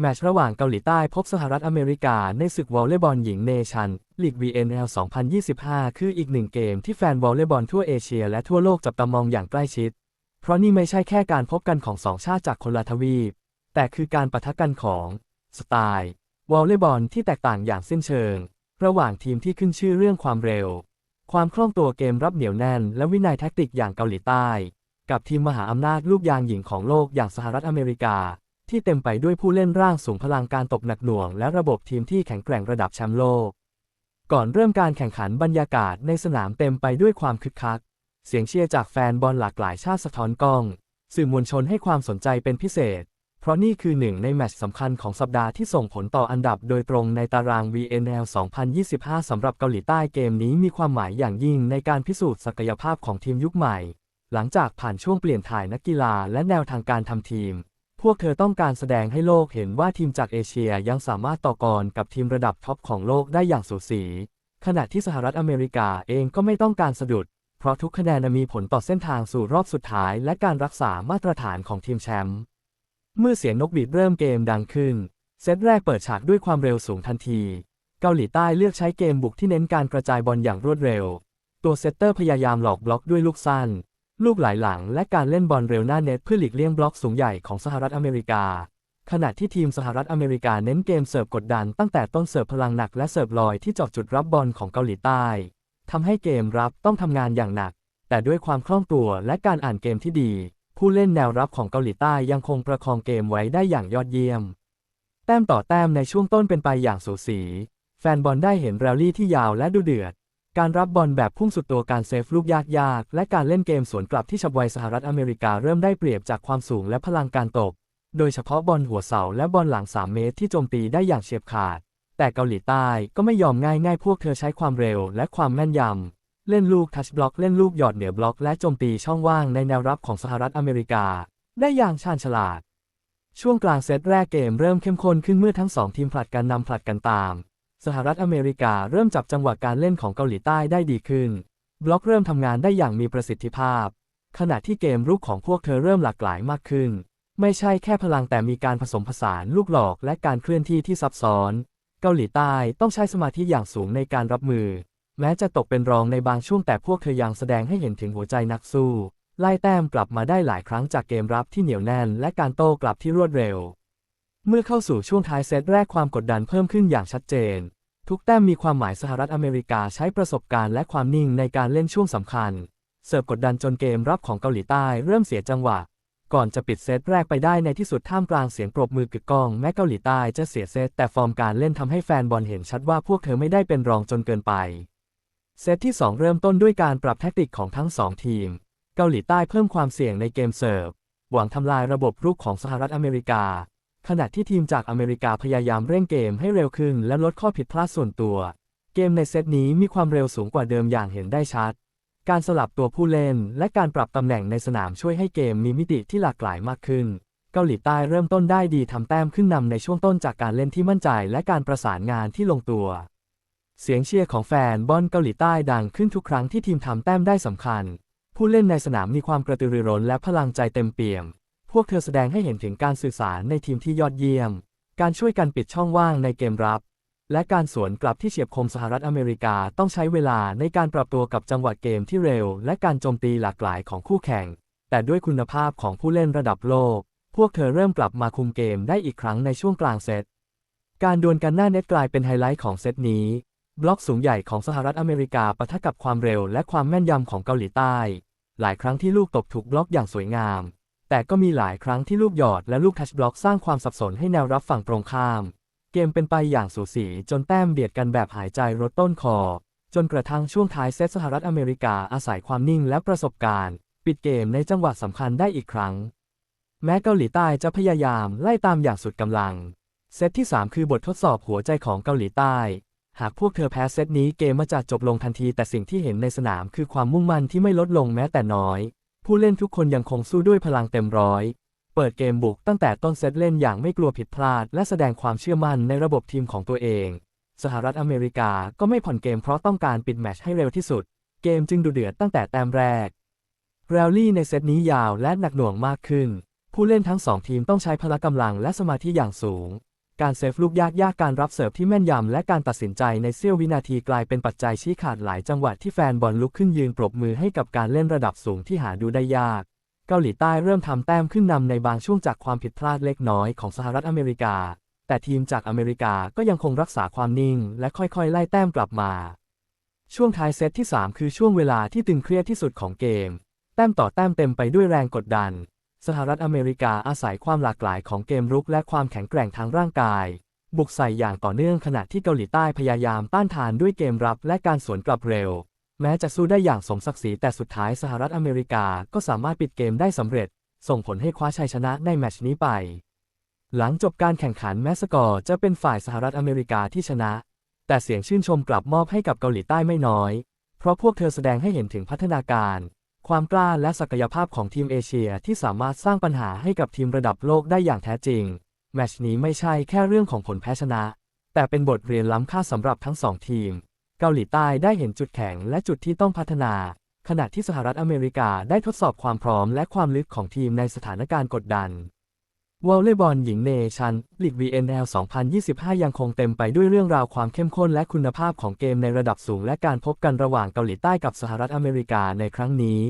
แมตช์ระหว่างเกาหลีใต้พบสหรัฐอเมริกาในศึกวอลเลย์บอลหญิงเนชั่นลีก VNL 2025 คืออีกหนึ่งเกมที่แฟนวอลเลย์บอลทั่วเอเชียและทั่วโลกจับตามองอย่างใกล้ชิด เพราะนี่ไม่ใช่แค่การพบกันของสองชาติจากคนละทวีป แต่คือการปะทะกันของสไตล์วอลเลย์บอลที่แตกต่างอย่างสิ้นเชิง ระหว่างทีมที่ขึ้นชื่อเรื่องความเร็ว ความคล่องตัวเกมรับเหนียวแน่น และวินัยแท็กติกอย่างเกาหลีใต้ กับทีมมหาอำนาจลูกยางหญิงของโลกอย่างสหรัฐอเมริกา ที่เต็มไปด้วยผู้เล่นร่างสูงพลังการตบหนักหน่วง และระบบทีมที่แข็งแกร่งระดับแชมป์โลก ก่อนเริ่มการแข่งขันบรรยากาศในสนามเต็มไปด้วยความคึกคัก เสียงเชียร์จากแฟนบอลหลากหลายชาติสะท้อนกล้อง สื่อมวลชนให้ความสนใจเป็นพิเศษ เพราะนี่คือหนึ่งในแมตช์สำคัญของสัปดาห์ที่ส่งผลต่ออันดับโดยตรงในตาราง VNL 2025 สำหรับเกาหลีใต้เกมนี้มีความหมายอย่างยิ่งในการพิสูจน์ศักยภาพของทีมยุคใหม่ หลังจากผ่านช่วงเปลี่ยนถ่ายนักกีฬาและแนวทางการทำทีม พวกเธอต้องการแสดงให้โลกเห็นว่าทีมจากเอเชียยังสามารถต่อกรกับทีมระดับท็อปของโลกได้อย่างสูสี ขณะที่สหรัฐอเมริกาเองก็ไม่ต้องการสะดุด เพราะทุกคะแนนมีผลต่อเส้นทางสู่รอบสุดท้าย และการรักษามาตรฐานของทีมแชมป์ เมื่อเสียงนกบีดเริ่มเกมดังขึ้น เซตแรกเปิดฉากด้วยความเร็วสูงทันที เกาหลีใต้เลือกใช้เกมบุกที่เน้นการกระจายบอลอย่างรวดเร็ว ตัวเซตเตอร์พยายามหลอกบล็อกด้วยลูกสั้น ลูกหลายหลังและการเล่นบอลเร็วหน้าเน็ตเพื่อหลีกเลี่ยงบล็อกสูงใหญ่ของสหรัฐอเมริกา ขณะที่ทีมสหรัฐอเมริกาเน้นเกมเสิร์ฟกดดันตั้งแต่ต้นเสิร์ฟพลังหนักและเสิร์ฟลอยที่เจาะจุดรับบอลของเกาหลีใต้ทำให้เกมรับต้องทำงานอย่างหนัก แต่ด้วยความคล่องตัวและการอ่านเกมที่ดี ผู้เล่นแนวรับของเกาหลีใต้ยังคงประคองเกมไว้ได้อย่างยอดเยี่ยม แต้มต่อแต้มในช่วงต้นเป็นไปอย่างสูสี แฟนบอลได้เห็นแรลลี่ที่ยาวและดุเดือด การรับบอลแบบพุ่งสุดตัวการเซฟลูกยากๆและการเล่นเกมสวนกลับที่ฉับไวสหรัฐอเมริกาเริ่มได้เปรียบจากความสูงและพลังการตบ โดยเฉพาะบอลหัวเสาและบอลหลัง 3 เมตรที่โจมตีได้อย่างเฉียบขาด แต่เกาหลีใต้ก็ไม่ยอมง่ายๆพวกเธอใช้ความเร็วและความแม่นยำ เล่นลูกทัชบล็อกเล่นลูกหยอดเหนือบล็อกและโจมตีช่องว่างในแนวรับของสหรัฐอเมริกา ได้อย่างชาญฉลาด ช่วงกลางเซตแรกเกมเริ่มเข้มข้นขึ้นเมื่อทั้งสองทีมผลัดกันนำผลัดกันตาม สหรัฐอเมริกาเริ่มจับจังหวะการเล่นของเกาหลีใต้ได้ดีขึ้น บล็อกเริ่มทำงานได้อย่างมีประสิทธิภาพ ขณะที่เกมรุกของพวกเธอเริ่มหลากหลายมากขึ้น ไม่ใช่แค่พลังแต่มีการผสมผสานลูกหลอกและการเคลื่อนที่ที่ซับซ้อน เกาหลีใต้ต้องใช้สมาธิอย่างสูงในการรับมือ แม้จะตกเป็นรองในบางช่วงแต่พวกเธอยังแสดงให้เห็นถึงหัวใจนักสู้ ไล่แต้มกลับมาได้หลายครั้งจากเกมรับที่เหนียวแน่น และการโต้กลับที่รวดเร็ว เมื่อเข้าสู่ช่วงท้ายเซตแรกความกดดันเพิ่มขึ้นอย่างชัดเจน ทุกแต้มมีความหมายสหรัฐอเมริกาใช้ประสบการณ์และความนิ่งในการเล่นช่วงสำคัญ เสิร์ฟกดดันจนเกมรับของเกาหลีใต้เริ่มเสียจังหวะ ก่อนจะปิดเซตแรกไปได้ในที่สุดท่ามกลางเสียงปรบมือกึกก้อง แม้เกาหลีใต้จะเสียเซตแต่ฟอร์มการเล่นทำให้แฟนบอลเห็นชัดว่าพวกเธอไม่ได้เป็นรองจนเกินไป เซตที่ 2 เริ่มต้นด้วยการปรับแทคติกของทั้ง 2 ทีม เกาหลีใต้เพิ่มความเสี่ยงในเกมเสิร์ฟหวังทำลายระบบรุกของสหรัฐอเมริกา ขณะที่ทีมจากอเมริกาพยายามเร่งเกมให้เร็วขึ้นและลดข้อผิดพลาดส่วนตัว เกมในเซตนี้มีความเร็วสูงกว่าเดิมอย่างเห็นได้ชัด การสลับตัวผู้เล่นและการปรับตำแหน่งในสนามช่วยให้เกมมีมิติที่หลากหลายมากขึ้น เกาหลีใต้เริ่มต้นได้ดีทำแต้มขึ้นนำในช่วงต้นจากการเล่นที่มั่นใจและการประสานงานที่ลงตัว เสียงเชียร์ของแฟนบอลเกาหลีใต้ดังขึ้นทุกครั้งที่ทีมทำแต้มได้สำคัญ ผู้เล่นในสนามมีความกระตือรือร้นและพลังใจเต็มเปี่ยม พวกเธอแสดงให้เห็นถึงการสื่อสารในทีมที่ยอดเยี่ยม การช่วยกันปิดช่องว่างในเกมรับ และการสวนกลับที่เฉียบคมสหรัฐอเมริกาต้องใช้เวลาในการปรับตัวกับจังหวะเกมที่เร็ว และการโจมตีหลากหลายของคู่แข่ง แต่ด้วยคุณภาพของผู้เล่นระดับโลก พวกเธอเริ่มกลับมาคุมเกมได้อีกครั้งในช่วงกลางเซต การดวลกันหน้าเน็ตกลายเป็นไฮไลท์ของเซตนี้ บล็อกสูงใหญ่ของสหรัฐอเมริกาปะทะกับความเร็วและความแม่นยำของเกาหลีใต้ หลายครั้งที่ลูกตบถูกบล็อกอย่างสวยงาม แต่ก็มีหลายครั้งที่ลูกหยอดและลูกทัชบล็อกสร้างความสับสนให้แนวรับฝั่งตรงข้าม เกมเป็นไปอย่างสูสีจนแต้มเบียดกันแบบหายใจรดต้นคอ จนกระทั่งช่วงท้ายเซตสหรัฐอเมริกาอาศัยความนิ่งและประสบการณ์ ปิดเกมในจังหวะสำคัญได้อีกครั้ง แม้เกาหลีใต้จะพยายามไล่ตามอย่างสุดกำลัง เซตที่ 3 คือบททดสอบหัวใจของเกาหลีใต้หากพวกเธอแพ้เซตนี้เกมมาจะจบลงทันทีแต่สิ่งที่เห็นในสนามคือความมุ่งมั่นที่ไม่ลดลงแม้แต่น้อย ผู้เล่นทุกคนยังคงสู้ด้วยพลังเต็มร้อย เปิดเกมบุกตั้งแต่ต้นเซตเล่นอย่างไม่กลัวผิดพลาด และแสดงความเชื่อมั่นในระบบทีมของตัวเอง สหรัฐอเมริกาก็ไม่ผ่อนเกมเพราะต้องการปิดแมตช์ให้เร็วที่สุด เกมจึงดุเดือดตั้งแต่แต้มแรกแรลลี่ในเซตนี้ยาวและหนักหน่วงมากขึ้นผผู้เล่นทั้งสองทีมต้องใช้พละกำลังและสมาธิอย่างสูง การเซฟลูกยากยากการรับเสิร์ฟที่แม่นยำและการตัดสินใจในเสี้ยววินาทีกลายเป็นปัจจัยชี้ขาดหลายจังหวะที่แฟนบอลลุกขึ้นยืนปรบมือให้กับการเล่นระดับสูงที่หาดูได้ยาก เกาหลีใต้เริ่มทำแต้มขึ้นนำในบางช่วงจากความผิดพลาดเล็กน้อยของสหรัฐอเมริกา แต่ทีมจากอเมริกาก็ยังคงรักษาความนิ่ง และค่อยๆ ไล่แต้มกลับมา ช่วงท้ายเซตที่ 3 คือช่วงเวลาที่ตึงเครียดที่สุดของเกม แต้มต่อแต้มเต็มไปด้วยแรงกดดัน สหรัฐอเมริกาอาศัยความหลากหลายของเกมรุกและความแข็งแกร่งทางร่างกาย บุกใส่อย่างต่อเนื่องขณะที่เกาหลีใต้พยายามต้านทานด้วยเกมรับและการสวนกลับเร็ว แม้จะสู้ได้อย่างสมศักดิ์ศรีแต่สุดท้ายสหรัฐอเมริกาก็สามารถปิดเกมได้สำเร็จ ส่งผลให้คว้าชัยชนะในแมตช์นี้ไป หลังจบการแข่งขันแมสกอร์จะเป็นฝ่ายสหรัฐอเมริกาที่ชนะ แต่เสียงชื่นชมกลับมอบให้กับเกาหลีใต้ไม่น้อย เพราะพวกเธอแสดงให้เห็นถึงพัฒนาการ ความกล้าและศักยภาพของทีมเอเชียที่สามารถสร้างปัญหาให้กับทีมระดับโลกได้อย่างแท้จริง แมชนี้ไม่ใช่แค่เรื่องของผลแพ้ชนะ แต่เป็นบทเรียนล้ำค่าสำหรับทั้งสองทีม เกาหลีใต้ได้เห็นจุดแข็งและจุดที่ต้องพัฒนา ขณะที่สหรัฐอเมริกาได้ทดสอบความพร้อมและความลึกของทีมในสถานการณ์กดดัน วอลเลย์บอลหญิงเนชั่นลีก VNL 2025 ยังคงเต็มไปด้วยเรื่องราวความเข้มข้นและคุณภาพของเกมในระดับสูง และการพบกันระหว่างเกาหลีใต้กับสหรัฐอเมริกาในครั้งนี้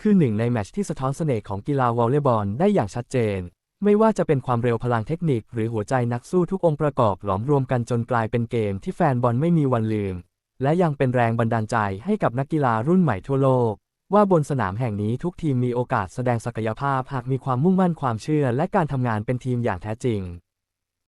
คือหนึ่งในแมตช์ที่สะท้อนเสน่ห์ของกีฬาวอลเลย์บอลได้อย่างชัดเจน ไม่ว่าจะเป็นความเร็วพลังเทคนิค หรือหัวใจนักสู้ทุกองค์ประกอบหลอมรวมกันจนกลายเป็นเกมที่แฟนบอลไม่มีวันลืม และยังเป็นแรงบันดาลใจให้กับนักกีฬารุ่นใหม่ทั่วโลก ว่าบนสนามแห่งนี้ทุกทีมมีโอกาสแสดงศักยภาพหากมีความมุ่งมั่นความเชื่อและการทำงานเป็นทีมอย่างแท้จริง